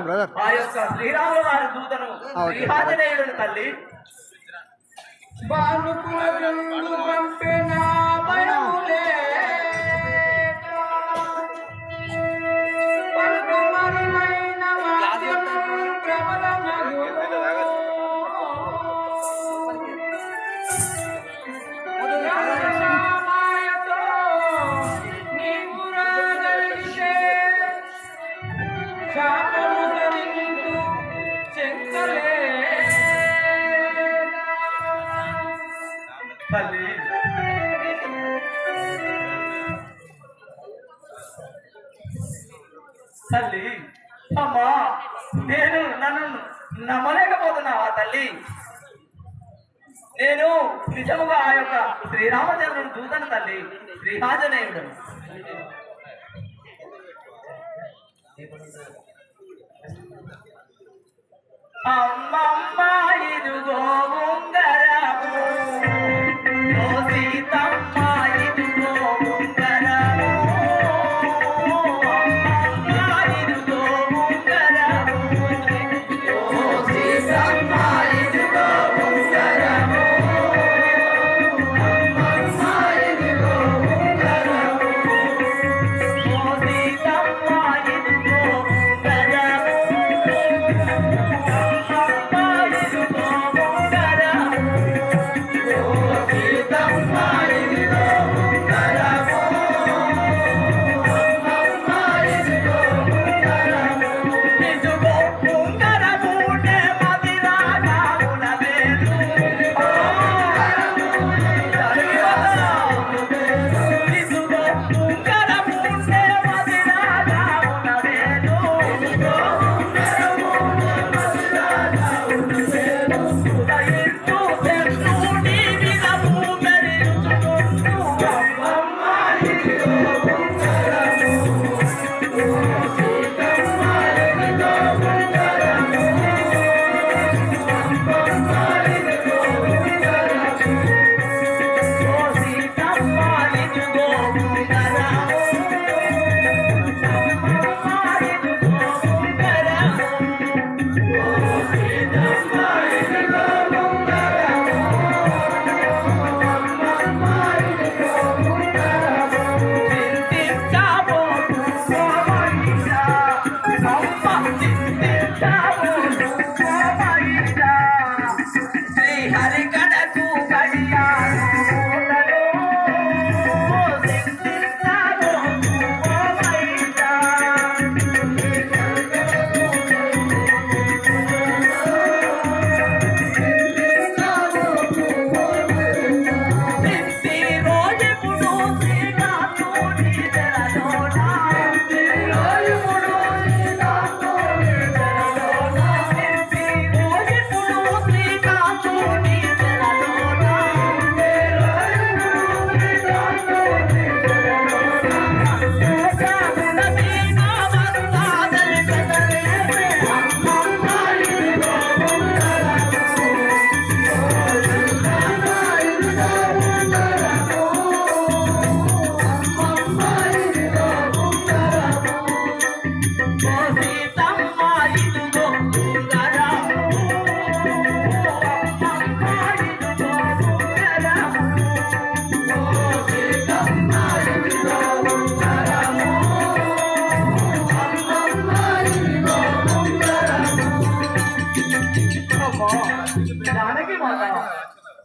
Brother ఆ యొక్క శ్రీరాముల వారి దూతను ఓకే. శ్రీహాజనేయుడు తల్లి బాలుకులను పంపిన భయములే పలుకుమరులైన శ్రీహాజనేయుడు అమ్మమ్మ ఇదిగో ఉంగరము. సీతమ్మ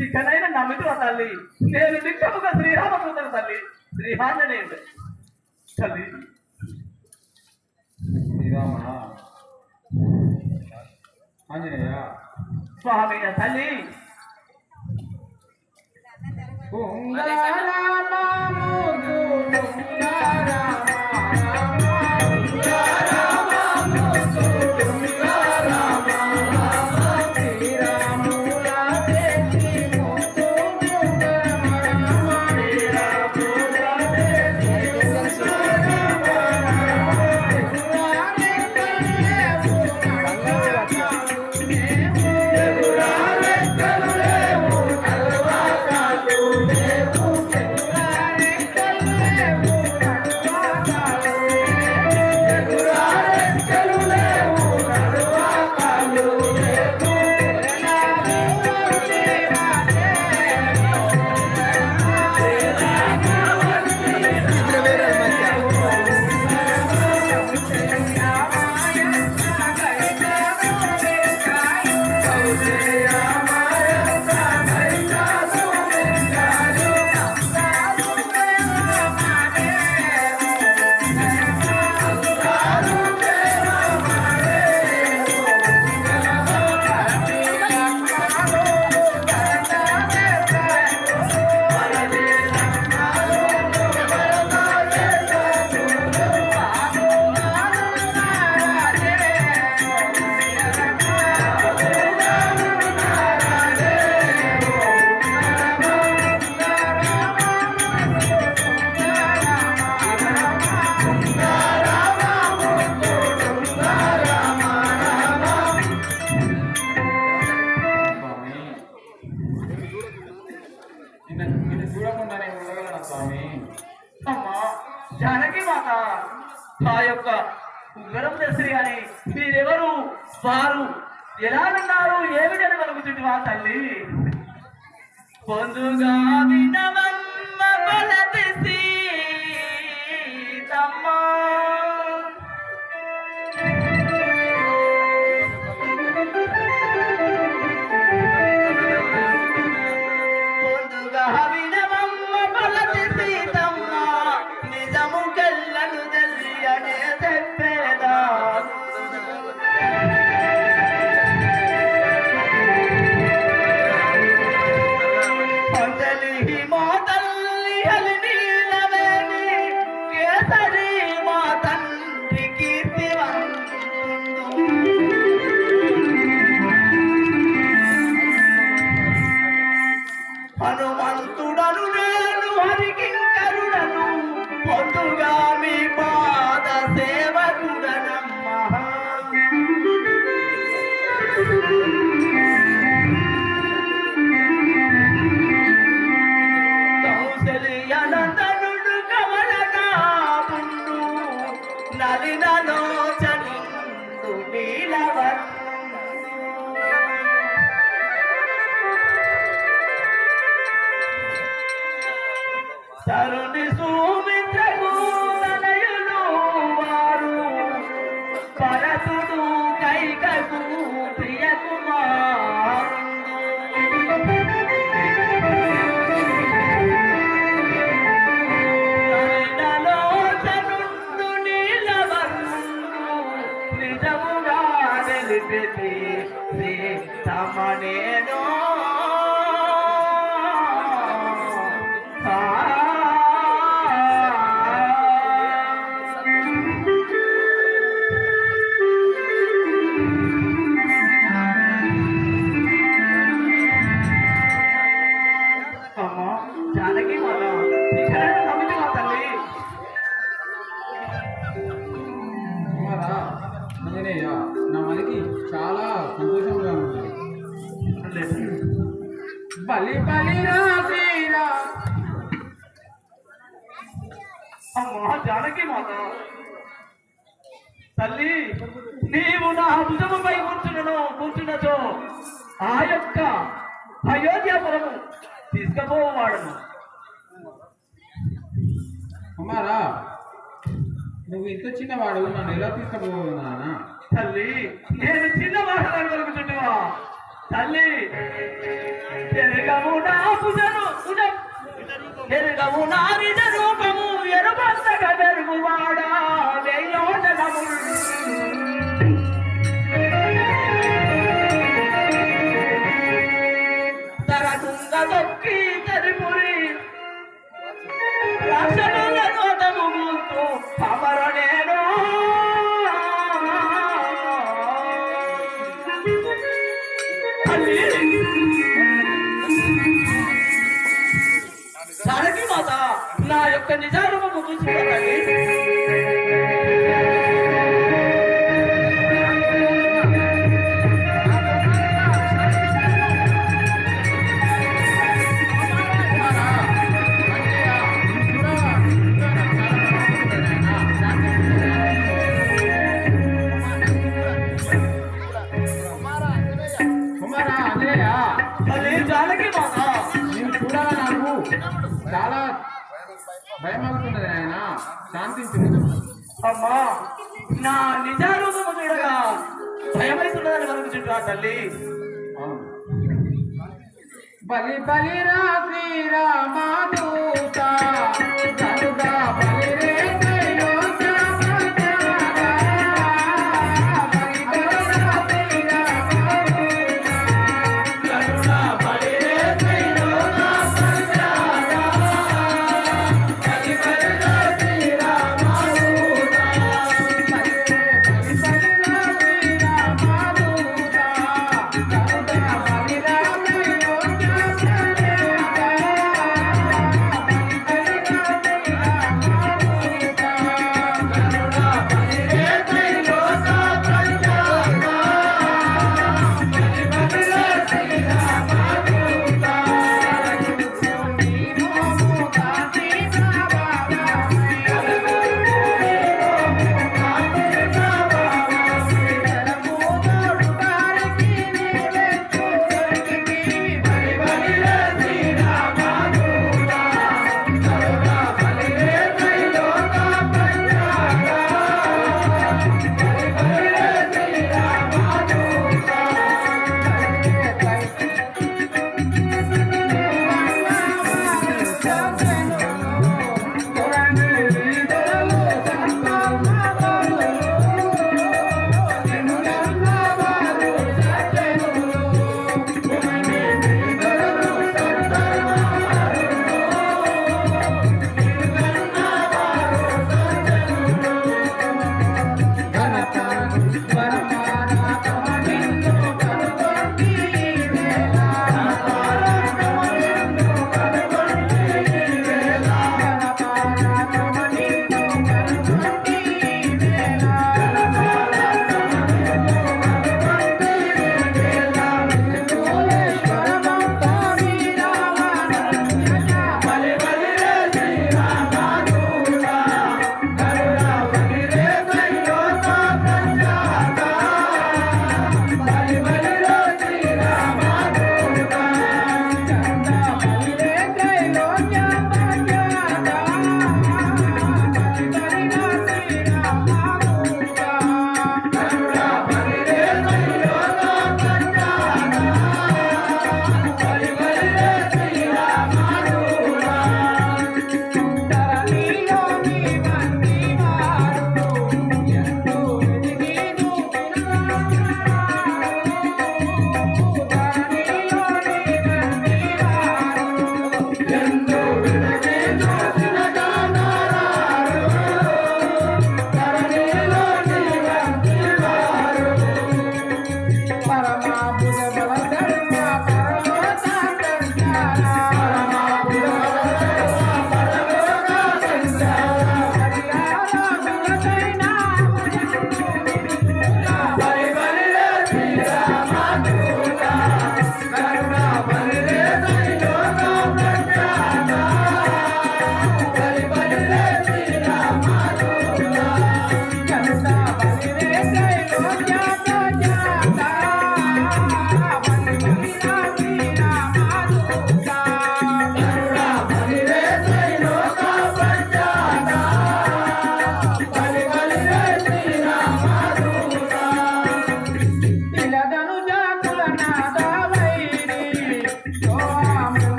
చిక్కనైన నమ్మితుల తల్లి. నేను నిత్యముగా శ్రీరామకృతను తల్లి. శ్రీహాంజనేయుడు తల్లి. శ్రీరామ. ఆంజనేయ. స్వామి తల్లి. లేవు వారు ఎలా విన్నారు? ఏమిటని మనకు చుట్టి వాళ్ళు తల్లి? పొందుగా I know my I don't need. అమ్మా జానకి మాత. తల్లి నీవు నా భుజముపై కూర్చున్నను కూర్చున్నచో ఆ యొక్క అయోధ్యాపురము తీసుకపోవాడను. అమ్మారా నువ్వు ఇంత చిన్నవాడు నన్ను ఎలా తీసుకుపోనా తల్లి నేను చిన్నవాడు అనుకుంటున్నావా తల్లి ఎరగము నా భుజం నా era uma multidão de శాంతించింది అమ్మా నా నిజారూపము చూడగా భయమైతున్నదని మనకు ఆ తల్లి. బలి బలిరా రామా దూత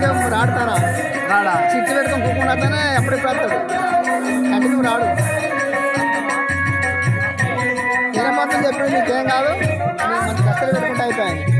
ఇంకేం రాడతారా రాడా? చిట్టు పెట్టుకొని కుక్కకుండా అతనే ఎప్పుడెప్పుడు వస్తాడు కంటిన్యూ రాడు. తినపోతుంది చెప్పి నీకేం కాదు. మంచి కష్టాలు పెట్టుకుంటా అయిపోయాను